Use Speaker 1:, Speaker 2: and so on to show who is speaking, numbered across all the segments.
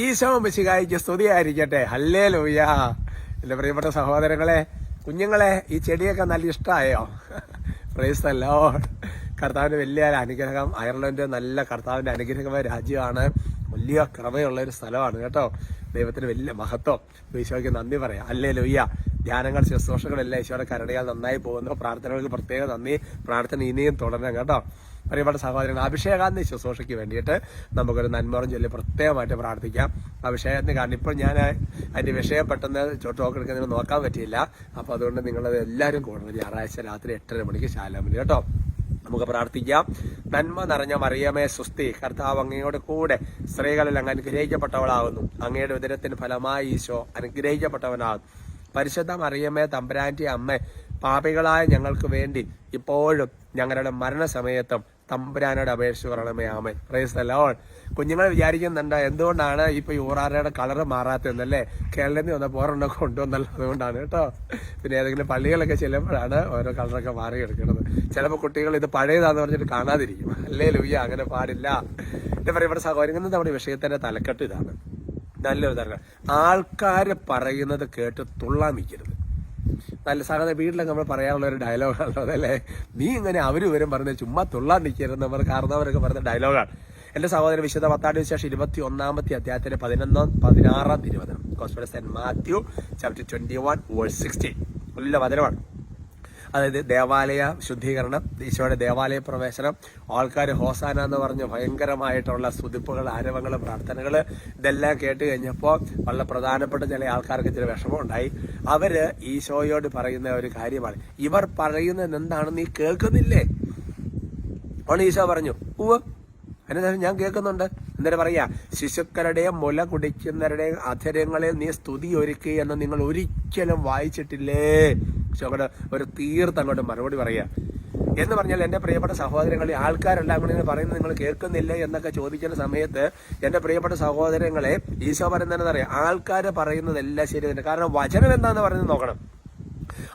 Speaker 1: ഈശോ മിശികായിക്ക് സ്തുതിയായിരിക്കട്ടെ. ഹല്ലേ ലൂയ എന്റെ പ്രിയപ്പെട്ട സഹോദരങ്ങളെ കുഞ്ഞുങ്ങളെ ഈ ചെടിയൊക്കെ നല്ല ഇഷ്ടമായോ പ്രൈസ്തല്ലോ കർത്താവിന്റെ വലിയ ഒരു അനുഗ്രഹം അയർലൻഡ് നല്ല കർത്താവിന്റെ അനുഗ്രഹമായ രാജ്യമാണ്. വലിയ ക്രമയുള്ള ഒരു സ്ഥലമാണ് കേട്ടോ. ദൈവത്തിന് വലിയ മഹത്വം. ഈശോയ്ക്ക് നന്ദി പറയാം. അല്ലേ ലൂയ്യ ധ്യാനങ്ങൾ ശുശ്രൂഷകളെല്ലാം ഈശോയുടെ കരുണയാൽ നന്നായി പോകുന്നു. പ്രാർത്ഥനകൾക്ക് പ്രത്യേക നന്ദി. പ്രാർത്ഥന ഇനിയും തുടരണം കേട്ടോ. പ്രിയപ്പെട്ട സഹോദരങ്ങൾ അഭിഷേകാന്തി ശുശ്രൂഷയ്ക്ക് വേണ്ടിയിട്ട് നമുക്കൊരു നന്മറും ചൊല്ലി പ്രത്യേകമായിട്ട് പ്രാർത്ഥിക്കാം. അഭിഷേകത്തിന് കാരണം ഇപ്പോൾ ഞാൻ അതിന്റെ വിഷയം പെട്ടെന്ന് ടോക്ക് എടുക്കുന്നതിന് നോക്കാൻ പറ്റിയില്ല. അപ്പോൾ അതുകൊണ്ട് നിങ്ങളത് എല്ലാവരും കൂടണം ഞായറാഴ്ച രാത്രി എട്ടര മണിക്ക് ശാലാമിന് കേട്ടോ. നമുക്ക് പ്രാർത്ഥിക്കാം. നന്മ നിറഞ്ഞ മറിയമേ സുസ്തി കർത്താവ് അങ്ങയോട് കൂടെ സ്ത്രീകളിൽ അങ്ങ് അനുഗ്രഹിക്കപ്പെട്ടവളാകുന്നു. അങ്ങയുടെ ഉദരത്തിന് ഫലമായി ഈശോ അനുഗ്രഹിക്കപ്പെട്ടവനാകുന്നു. പരിശുദ്ധ മറിയമ്മേ തമ്പുരാന്റെ അമ്മ പാപികളായ ഞങ്ങൾക്ക് വേണ്ടി ഇപ്പോഴും ഞങ്ങളുടെ മരണസമയത്തും തമ്പുരാനോട് അപേക്ഷിച്ച് പറയണമേ ആമേ പ്രൈസ് അല്ലോ കുഞ്ഞുങ്ങൾ വിചാരിക്കുന്നുണ്ട് എന്തുകൊണ്ടാണ് ഇപ്പൊ കളർ കളറ് മാറാത്തതെന്നല്ലേ? കേരളത്തിൽ നിന്ന് വന്ന പോറെണ്ണം കൊണ്ടുവന്നല്ലോ അതുകൊണ്ടാണ് കേട്ടോ. പിന്നെ ഏതെങ്കിലും പള്ളികളൊക്കെ ചെല്ലുമ്പോഴാണ് ഓരോ കളറൊക്കെ മാറി മാറിയെടുക്കുന്നത്. ചിലപ്പോൾ കുട്ടികൾ ഇത് പഴയതാന്ന് പറഞ്ഞിട്ട് കാണാതിരിക്കും. അല്ലേ ലൂയ്യ അങ്ങനെ പാടില്ല. എന്റെ പറയപ്പെട്ട സഹോദരങ്ങൾ നമ്മുടെ വിഷയത്തിന്റെ തലക്കെട്ട് ഇതാണ്. നല്ലൊരു തരം ആൾക്കാർ പറയുന്നത് കേട്ട് തുള്ളാൻ നിൽക്കരുത്. നല്ല സഹോദര വീട്ടിലൊക്കെ നമ്മൾ പറയാനുള്ള ഒരു ഡയലോഗാണല്ലോ അതല്ലേ? നീ ഇങ്ങനെ അവർ വരും പറഞ്ഞ ചുമ്മാ തുള്ളാൻ നിൽക്കരുത് നമ്മൾ കാരണവരൊക്കെ പറഞ്ഞ ഡയലോഗാണ് എന്റെ സഹോദരൻ വിശുദ്ധ പത്താം വിശേഷം ഇരുപത്തി ഒന്നാമത്തെ അധ്യായത്തിന്റെ പതിനൊന്നാം പതിനാറാം saint Matthew chapter twenty one verse sixteen നല്ല വചനമാണ്. അതായത് ദേവാലയ ശുദ്ധീകരണം ഈശോയുടെ ദേവാലയ പ്രവേശനം ആൾക്കാർ ഹോസാന എന്ന് പറഞ്ഞ് ഭയങ്കരമായിട്ടുള്ള സ്തുതിപ്പുകൾ ആരവങ്ങൾ പ്രാർത്ഥനകൾ ഇതെല്ലാം കേട്ട് കഴിഞ്ഞപ്പോൾ വളരെ പ്രധാനപ്പെട്ട ചില ആൾക്കാർക്ക് ഇച്ചിരി വിഷമമുണ്ടായി. അവർ ഈശോയോട് പറയുന്ന ഒരു കാര്യമാണ്. ഇവർ പറയുന്നത് എന്താണ് നീ കേൾക്കുന്നില്ലേ? ആണ് ഈശോ പറഞ്ഞു ഉവ് അതിനുശേഷം ഞാൻ കേൾക്കുന്നുണ്ട്. എന്നിട്ട് പറയാ ശിശുക്കളുടെയും മുല കുടിക്കുന്നവരുടെയും അധരങ്ങളിൽ നീ സ്തുതി ഒരുക്കി എന്ന് നിങ്ങൾ ഒരിക്കലും വായിച്ചിട്ടില്ലേ? അങ്ങോട്ട് ഒരു തീർത്ത് അങ്ങോട്ട് മറുപടി പറയാ. എന്ന് പറഞ്ഞാൽ എന്റെ പ്രിയപ്പെട്ട സഹോദരങ്ങളെ ആൾക്കാരെല്ലാം കൂടി ഇങ്ങനെ പറയുന്നത് നിങ്ങൾ കേൾക്കുന്നില്ല എന്നൊക്കെ ചോദിക്കുന്ന സമയത്ത് എന്റെ പ്രിയപ്പെട്ട സഹോദരങ്ങളെ ഈശോ പറയുന്നതെന്ന് പറയാം ആൾക്കാർ പറയുന്നതെല്ലാം ശരി തന്നെ. കാരണം വചനം എന്താന്ന് പറയുന്നത് നോക്കണം.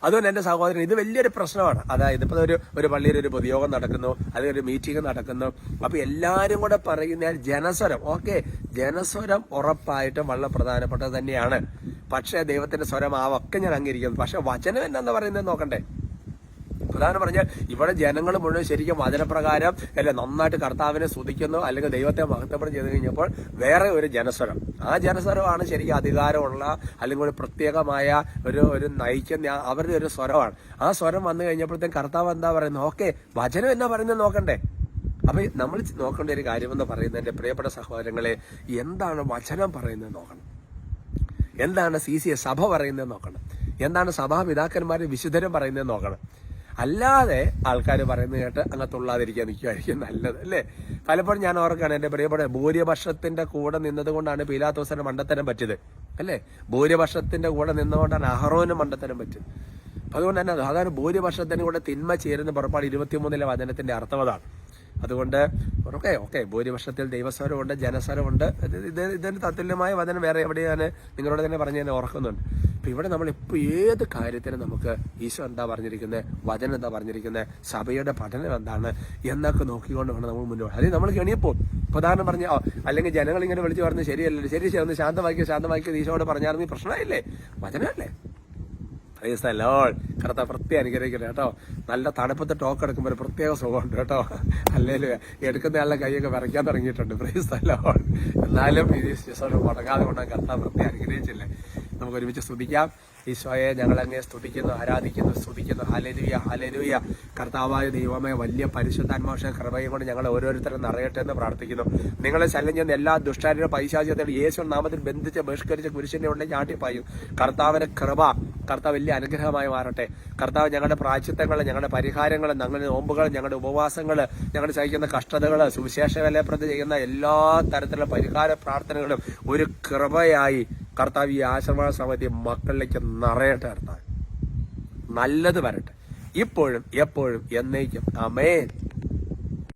Speaker 1: അതുകൊണ്ട് എന്റെ സഹോദരൻ ഇത് വലിയൊരു പ്രശ്നമാണ്. അതായത് ഇപ്പൊ ഒരു ഒരു പള്ളിയിൽ ഒരു പൊതുയോഗം നടക്കുന്നു അല്ലെങ്കിൽ ഒരു മീറ്റിംഗ് നടക്കുന്നു. അപ്പോൾ എല്ലാവരും കൂടെ പറയുന്ന ജനസ്വരം ഓക്കെ ജനസ്വരം ഉറപ്പായിട്ടും വളരെ പ്രധാനപ്പെട്ടത് തന്നെയാണ്. പക്ഷേ ദൈവത്തിന്റെ സ്വരം ആ ഒക്കെ ഞാൻ അംഗീകരിക്കുന്നു. പക്ഷെ വചനം എന്നാന്ന് പറയുന്നത് നോക്കണ്ടേ? പ്രധാനം പറഞ്ഞാൽ ഇവിടെ ജനങ്ങൾ മുഴുവൻ ശരിക്കും വചനപ്രകാരം അല്ലെ നന്നായിട്ട് കർത്താവിനെ സ്തുതിക്കുന്നു അല്ലെങ്കിൽ ദൈവത്തെ മഹത്വപ്പെടും ചെയ്ത് കഴിഞ്ഞപ്പോൾ വേറെ ഒരു ജനസ്വരം. ആ ജനസ്വരമാണ് ശരിക്കും അധികാരമുള്ള അല്ലെങ്കിൽ ഒരു പ്രത്യേകമായ ഒരു ഒരു നയിക്കുന്ന അവരുടെ ഒരു സ്വരമാണ്. ആ സ്വരം വന്നു കഴിഞ്ഞപ്പോഴത്തേക്കും കർത്താവ് എന്താ പറയുന്നത്? ഓക്കെ വചനം എന്നാ പറയുന്നത് നോക്കണ്ടേ? അപ്പൊ നമ്മൾ നോക്കേണ്ട ഒരു കാര്യമെന്ന് പറയുന്നത് എന്റെ പ്രിയപ്പെട്ട സഹോദരങ്ങളെ എന്താണ് വചനം പറയുന്നത് നോക്കണം? എന്താണ് സി സി സഭ പറയുന്നത് നോക്കണം. എന്താണ് സഭാപിതാക്കന്മാർ വിശുദ്ധരും പറയുന്നത് നോക്കണം. അല്ലാതെ ആൾക്കാർ പറയുന്നത് കേട്ട് അങ്ങ് തുള്ളാതിരിക്കാൻ നിൽക്കുകയായിരിക്കും നല്ലത് അല്ലേ? പലപ്പോഴും ഞാൻ ഓർക്കാണ് എന്റെ പ്രിയപ്പെട്ട ഭൂരിപക്ഷത്തിന്റെ കൂടെ നിന്നതുകൊണ്ടാണ് പീലാത്തോസിന് മണ്ടത്തരം പറ്റിയത് അല്ലേ? ഭൂരിപക്ഷത്തിന്റെ കൂടെ നിന്നുകൊണ്ടാണ് അഹറോന് മണ്ടത്തരം പറ്റിയത്. അതുകൊണ്ട് തന്നെ അതാണ് ഭൂരിപക്ഷത്തിന് കൂടെ തിന്മ ചേരുന്ന പുറപ്പാട് ഇരുപത്തിമൂന്നിലെ വചനത്തിന്റെ അർത്ഥം അതാണ്. അതുകൊണ്ട് ഓക്കെ ഓക്കെ ഭൂരിപക്ഷത്തിൽ ദൈവസ്വരമുണ്ട് ജനസ്വരമുണ്ട്. ഇത് ഇത് ഇതിന് തത്തുല്യമായ വചനം വേറെ എവിടെയാണ് നിങ്ങളോട് തന്നെ പറഞ്ഞു തന്നെ ഓർക്കുന്നുണ്ട്. അപ്പൊ ഇവിടെ നമ്മൾ ഇപ്പോൾ ഏത് കാര്യത്തിനും നമുക്ക് ഈശോ എന്താ പറഞ്ഞിരിക്കുന്നത് വചനം എന്താ പറഞ്ഞിരിക്കുന്നത് സഭയുടെ പഠനം എന്താണ്? എന്നൊക്കെ നോക്കിക്കൊണ്ട് വേണം നമ്മൾ മുന്നോട്ട്. അല്ലെങ്കിൽ നമ്മൾ കെണിയപ്പോൾ പ്രധാനം പറഞ്ഞ അല്ലെങ്കിൽ ജനങ്ങൾ ഇങ്ങനെ വിളിച്ച് പറഞ്ഞ് ശരിയല്ലല്ലോ ശരി ശരി ഒന്ന് ശാന്തമാക്കിയോ ശാന്തമാക്കിയോ ഈശോയോട് പറഞ്ഞാൽ പ്രശ്നമായില്ലേ വചനമല്ലേ? Praise കറുത്ത. അനുഗ്രഹിക്കണം പ്രത്യേകം അനുഗ്രഹിക്കട്ടെ കേട്ടോ. നല്ല തണുപ്പത്തെ ടോക്ക് എടുക്കുമ്പോൾ ഒരു പ്രത്യേക സുഖമുണ്ട് കേട്ടോ. അല്ലെങ്കിൽ എടുക്കുന്ന ആളുടെ കൈയൊക്കെ വരയ്ക്കാൻ തുടങ്ങിയിട്ടുണ്ട് പ്രൈസ്. എന്നാലും ഈ ശിശോട് മുടങ്ങാതെ കൊണ്ട് കറുത്ത പ്രത്യേകം അനുഗ്രഹിച്ചില്ലേ? നമുക്ക് ഒരുമിച്ച് സ്തുതിക്കാം. ഈശോയെ ഞങ്ങൾ അങ്ങേ സ്തുതിക്കുന്നു ആരാധിക്കുന്നു സ്തുതിക്കുന്നു. ഹലരുയ ഹലരുയ കർത്താവായ ദൈവമേ വലിയ പരിശുദ്ധാത്മാക്ഷ കൃപയും കൊണ്ട് ഞങ്ങൾ ഓരോരുത്തരും നിറയട്ടെ എന്ന് പ്രാർത്ഥിക്കുന്നു. നിങ്ങളെ ശല്യം ചെയ്യുന്ന എല്ലാ ദുഷ്ടാരുടെ പൈശാചിയത്തോട് യേശു നാമത്തിൽ ബന്ധിച്ച് ബഹിഷ്കരിച്ച കുരിശിന്റെ ഉണ്ടെങ്കിൽ ചാട്ടിപ്പായും. കർത്താവിന്റെ കൃപ കർത്താവ് വലിയ അനുഗ്രഹമായി മാറട്ടെ. കർത്താവ് ഞങ്ങളുടെ പ്രാച്യത്വങ്ങൾ ഞങ്ങളുടെ പരിഹാരങ്ങൾ ഞങ്ങളുടെ നോമ്പുകൾ ഞങ്ങളുടെ ഉപവാസങ്ങൾ ഞങ്ങൾ സഹിക്കുന്ന കഷ്ടതകൾ സുവിശേഷ വിലപ്രതി ചെയ്യുന്ന എല്ലാ തരത്തിലുള്ള പരിഹാര പ്രാർത്ഥനകളും ഒരു കൃപയായി കർത്താവ് ഈ ആശ്രമ സമിതി മക്കളിലേക്ക് നിറയട്ടെ കർത്താവ്. നല്ലത് വരട്ടെ. ഇപ്പോഴും എപ്പോഴും എന്നേക്കും. അമേൻ